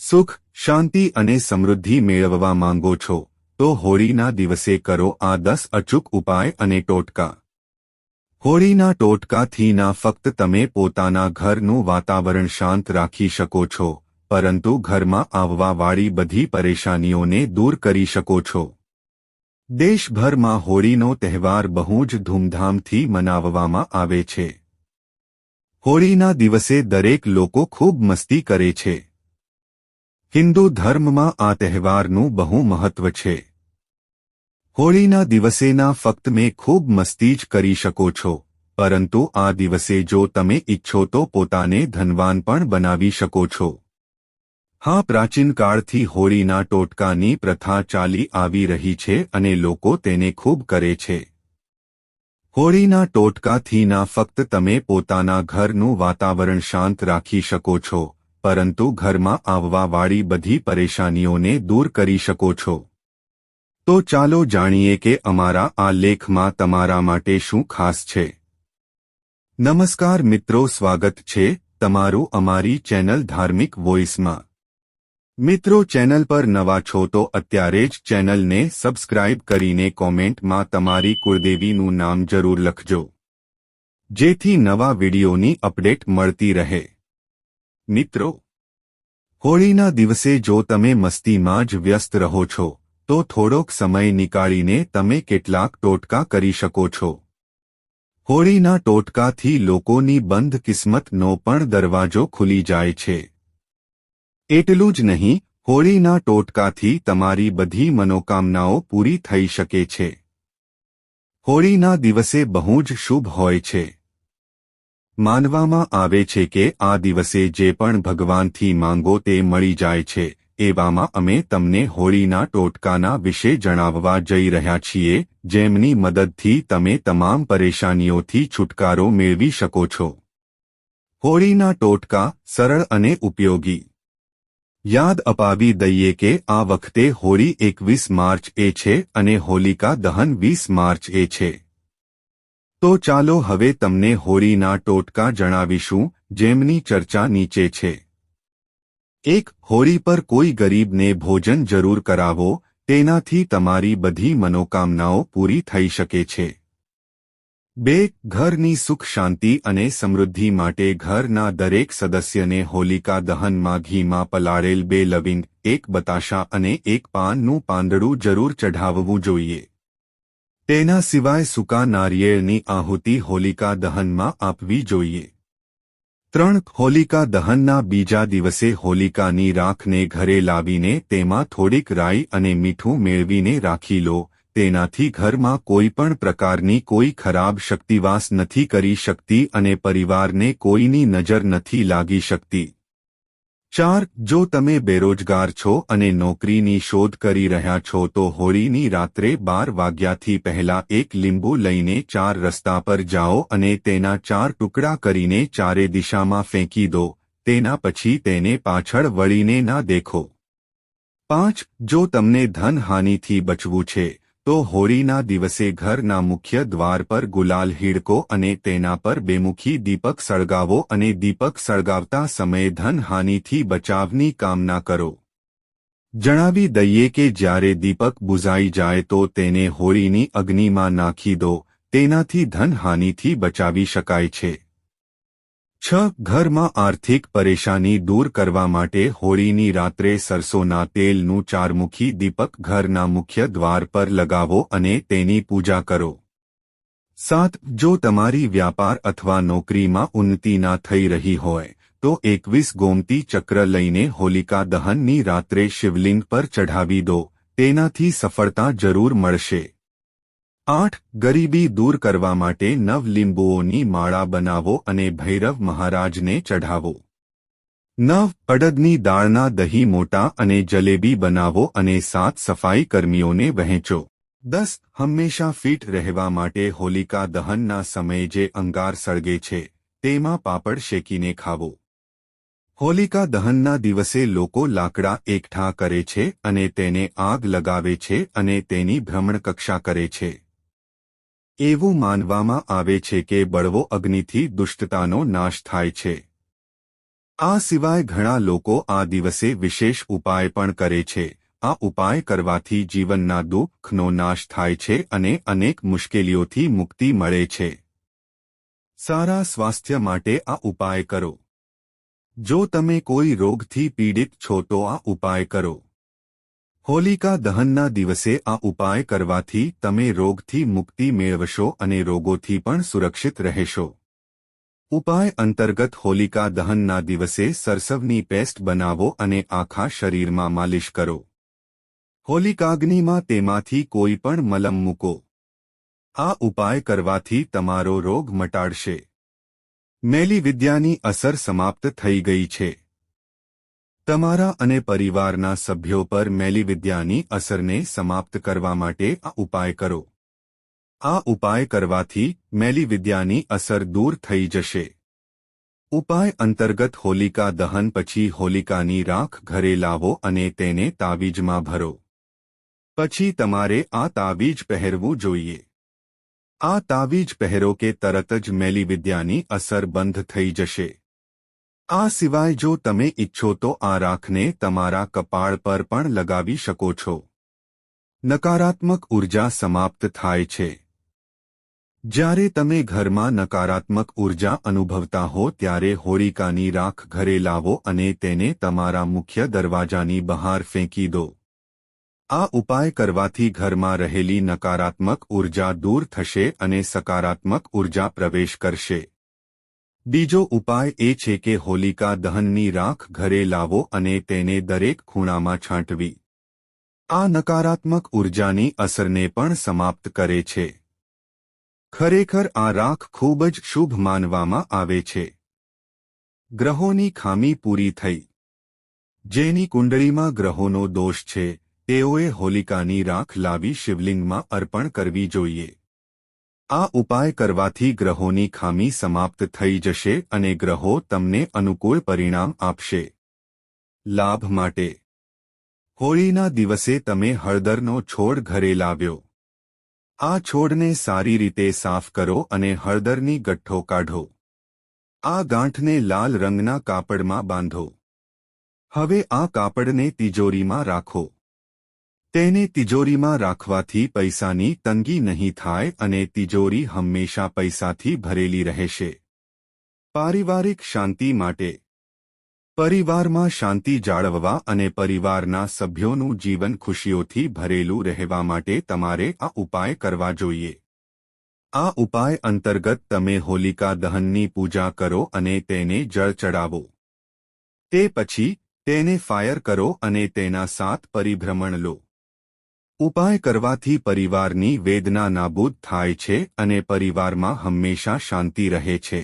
સુખ, શાંતિ અને સમૃદ્ધિ મેળવવા માંગો છો, તો હોળીના દિવસે કરો આ દસ અચૂક ઉપાય અને ટોટકા. હોળીના ટોટકાથી ના ફક્ત તમે પોતાના ઘરનું વાતાવરણ શાંત રાખી શકો છો, પરંતુ ઘરમાં આવવાવાળી બધી પરેશાનીઓને દૂર કરી શકો છો. દેશભરમાં હોળીનો તહેવાર બહુ જ ધૂમધામથી મનાવવામાં આવે છે. હોળીના દિવસે દરેક લોકો ખૂબ મસ્તી કરે છે. હિન્દુ ધર્મમાં આ તહેવારનું બહુ મહત્વ છે. હોળીના દિવસેના ફક્ત મેં ખૂબ મસ્તી જ કરી શકો છો, પરંતુ આ દિવસે જો તમે ઈચ્છો તો પોતાને ધનવાન પણ બનાવી શકો છો. હા, પ્રાચીન કાળથી હોળીના ટોટકાની પ્રથા ચાલી આવી રહી છે અને લોકો તેને ખૂબ કરે છે. હોળીના ટોટકાથી ના ફક્ત તમે પોતાના ઘરનું વાતાવરણ શાંત રાખી શકો છો. પરંતુ ઘરમાં આવવાવાળી બધી પરેશાનીઓને દૂર કરી શકો છો. તો ચાલો જાણીએ કે અમારા આ લેખમાં તમારા માટે શું ખાસ છે. નમસ્કાર મિત્રો, સ્વાગત છે તમારું અમારી ચેનલ ધાર્મિક વોઇસમાં. મિત્રો, ચેનલ પર નવા છો તો અત્યારે જ ચેનલને સબસ્ક્રાઇબ કરીને કોમેન્ટમાં તમારી કુળદેવીનું નામ જરૂર લખજો. જેથી નવા વિડીયોની અપડેટ મળતી રહે. મિત્રો, હોળીના દિવસે જો તમે મસ્તીમાં જ વ્યસ્ત રહો છો, તો થોડોક સમય નીકાળીને તમે કેટલાક ટોટકા કરી શકો છો. હોળીના ટોટકાથી લોકોની બંધ કિસ્મતનો પણ દરવાજો ખુલી જાય છે. એટલું જ નહીં, હોળીના ટોટકાથી તમારી બધી મનોકામનાઓ પૂરી થઈ શકે છે. હોળીના દિવસે બહુ જ શુભ હોય છે. માનવામાં આવે છે કે આ દિવસે જે પણ ભગવાનથી માંગો તે મળી જાય છે, એવામાં અમે તમને હોળીના ટોટકાના વિશે જણાવવા જઈ રહ્યા છીએ, જેમની મદદથી તમે તમામ પરેશાનીઓથી છુટકારો મેળવી શકો છો. હોળીના ટોટકા સરળ અને ઉપયોગી. યાદ અપાવી દઈએ કે આ વખતે હોળી એકવીસ માર્ચ એ છે અને હોલિકા દહન વીસ માર્ચ એ છે. તો ચાલો હવે તમને હોળીના ટોટકા જણાવીશું, જેમની ચર્ચા નીચે છે. એક હોળી પર કોઈ ગરીબને ભોજન જરૂર કરાવો, તેનાથી તમારી બધી મનોકામનાઓ પૂરી થઈ શકે છે. બે, ઘરની સુખ શાંતિ અને સમૃદ્ધિ માટે ઘરના દરેક સદસ્યને હોલિકા દહનમાં ઘીમાં પલાળેલ બે લવિંગ, એક બતાશા અને એક પાનનું પાંદડું જરૂર ચઢાવવું જોઈએ. તેના સિવાય સૂકા નારિયેળની આહુતિ હોલિકા દહનમાં આપવી જોઈએ. ત્રણ, હોલિકા દહનના બીજા દિવસે હોલિકાની રાખને ઘરે લાવીને તેમાં થોડીક રાઈ અને મીઠું મેળવીને રાખી લો, તેનાથી ઘરમાં કોઈ પણ પ્રકારની કોઈ ખરાબ શક્તિવાસ નથી કરી શકતી અને પરિવારને કોઈની નજર નથી લાગી શકતી. ચાર, જો તમે બેરોજગાર છો અને નોકરીની શોધ કરી રહ્યા છો, તો હોળીની રાત્રે બાર વાગ્યાથી પહેલા એક લીંબુ લઈને ચાર રસ્તા પર જાઓ અને તેના ચાર ટુકડા કરીને ચારે દિશામાં ફેંકી દો, તેના પછી તેને પાછળ વળીને ના દેખો. પાંચ, જો તમને ધનહાનિથી બચવું છે તો હોળીના દિવસે ઘરના મુખ્ય દ્વાર પર ગુલાલ હીડકો અને તેના પર બેમુખી દીપક સળગાવો અને દીપક સળગાવતા સમયે ધનહાનિથી બચાવની કામના કરો. જણાવી દઈએ કે જ્યારે દીપક બુઝાઈ જાય તો તેને હોળીની અગ્નિમાં નાખી દો, તેનાથી ધનહાનિથી બચાવી શકાય છે. છ, ઘરમાં આર્થિક પરેશાની દૂર કરવા માટે હોળીની રાત્રે સરસોના તેલનું ચારમુખી દીપક ઘરના મુખ્ય દ્વાર પર લગાવો અને તેની પૂજા કરો. સાત, જો તમારી વ્યાપાર અથવા નોકરીમાં ઉન્નતિ ના થઈ રહી હોય, તો એકવીસ ગોમતી ચક્ર લઈને હોલિકા દહનની રાત્રે શિવલિંગ પર ચઢાવી દો. તેનાથી સફળતા જરૂર મળશે. આઠ, ગરીબી દૂર કરવા માટે નવ લીંબુઓની માળા બનાવો અને ભૈરવ મહારાજને ચઢાવો. નવ, અડદની દાળના દહીં મોટા અને જલેબી બનાવો અને સાત સફાઈ કર્મીઓને વહેંચો. દસ, હંમેશા ફિટ રહેવા માટે હોલિકા દહનના સમયે જે અંગાર સળગે છે, તેમાં પાપડ શેકીને ખાવો. હોલિકા દહનના દિવસે લોકો લાકડા એકઠા કરે છે અને તેને આગ લગાવે છે અને તેની ભ્રમણકક્ષા કરે છે. એવું માનવામાં આવે છે કે બળવો અગ્નિથી દુષ્ટતાનો નાશ થાય છે. આ સિવાય ઘણા લોકો આ દિવસે વિશેષ ઉપાય પણ કરે છે. આ ઉપાય કરવાથી જીવનના દુઃખનો નાશ થાય છે અને અનેક મુશ્કેલીઓથી મુક્તિ મળે છે. સારા સ્વાસ્થ્ય માટે આ ઉપાય કરો. જો તમે કોઈ રોગથી પીડિત છો તો આ ઉપાય કરો. હોલિકા દહનના દિવસે આ ઉપાય કરવાથી તમે રોગથી મુક્તિ મેળવશો અને રોગોથી પણ સુરક્ષિત રહેશો. ઉપાય અંતર્ગત હોલિકા દહનના દિવસે સરસવની પેસ્ટ બનાવો અને આખા શરીરમાં માલિશ કરો. હોલિકાગ્નિમાં તેમાંથી કોઈ પણ મલમ મૂકો. આ ઉપાય કરવાથી તમારો રોગ મટાડશે. મેલી વિદ્યાની અસર સમાપ્ત થઈ ગઈ છે. તમારા અને પરિવારના સભ્યો પર મેલીવિદ્યાની અસરને સમાપ્ત કરવા માટે આ ઉપાય કરો. આ ઉપાય કરવાથી મેલીવિદ્યાની અસર દૂર થઈ જશે. ઉપાય અંતર્ગત હોલિકા દહન પછી હોલિકાની રાખ ઘરે લાવો અને તેને તાવીજમાં ભરો. પછી તમારે આ તાવીજ પહેરવું જોઈએ. આ તાવીજ પહેરો કે તરત જ મેલીવિદ્યાની અસર બંધ થઈ જશે. આ સિવાય જો તમે ઇચ્છો તો આ રાખને તમારા કપાળ પર પણ લગાવી શકો છો. નકારાત્મક ઊર્જા સમાપ્ત થાય છે. જ્યારે તમે ઘરમાં નકારાત્મક ઊર્જા અનુભવતા હો ત્યારે હોળિકાની રાખ ઘરે લાવો અને તેને તમારા મુખ્ય દરવાજાની બહાર ફેંકી દો. આ ઉપાય કરવાથી ઘરમાં રહેલી નકારાત્મક ઊર્જા દૂર થશે અને સકારાત્મક ઊર્જા પ્રવેશ કરશે. બીજો ઉપાય એ છે કે હોલિકા દહનની રાખ ઘરે લાવો અને તેને દરેક ખૂણામાં છાંટવી. આ નકારાત્મક ઉર્જાની અસરને પણ સમાપ્ત કરે છે. ખરેખર આ રાખ ખૂબ જ શુભ માનવામાં આવે છે. ગ્રહોની ખામી પૂરી થઈ. જેની કુંડળીમાં ગ્રહોનો દોષ છે, તેઓએ હોલિકાની રાખ લાવી શિવલિંગમાં અર્પણ કરવી જોઈએ. આ ઉપાય કરવાથી ગ્રહોની ખામી સમાપ્ત થઈ જશે અને ગ્રહો તમને અનુકૂળ પરિણામ આપશે. લાભ માટે. હોળીના દિવસે તમે હળદરનો છોડ ઘરે લાવ્યો. આ છોડને સારી રીતે સાફ કરો અને હળદરની ગઠ્ઠો કાઢો. આ ગાંઠને લાલ રંગના કાપડમાં બાંધો. હવે આ કાપડને તિજોરીમાં રાખો. તેને તિજોરીમાં રાખવાથી પૈસાની તંગી નહીં થાય અને તિજોરી હંમેશા પૈસાથી ભરેલી રહેશે. પારિવારિક શાંતિ માટે. પરિવારમાં શાંતિ જાળવવા અને પરિવારના સભ્યોનું જીવન ખુશીઓથી ભરેલું રહેવા માટે તમારે આ ઉપાય કરવા જોઈએ. આ ઉપાય અંતર્ગત તમે હોલિકા દહનની પૂજા કરો અને તેને જળ ચડાવો. તે પછી તેને ફાયર કરો અને તેના સાત પરિભ્રમણ લો. ઉપાય કરવાથી પરિવારની વેદના નાબૂદ થાય છે અને પરિવારમાં હંમેશા શાંતિ રહે છે.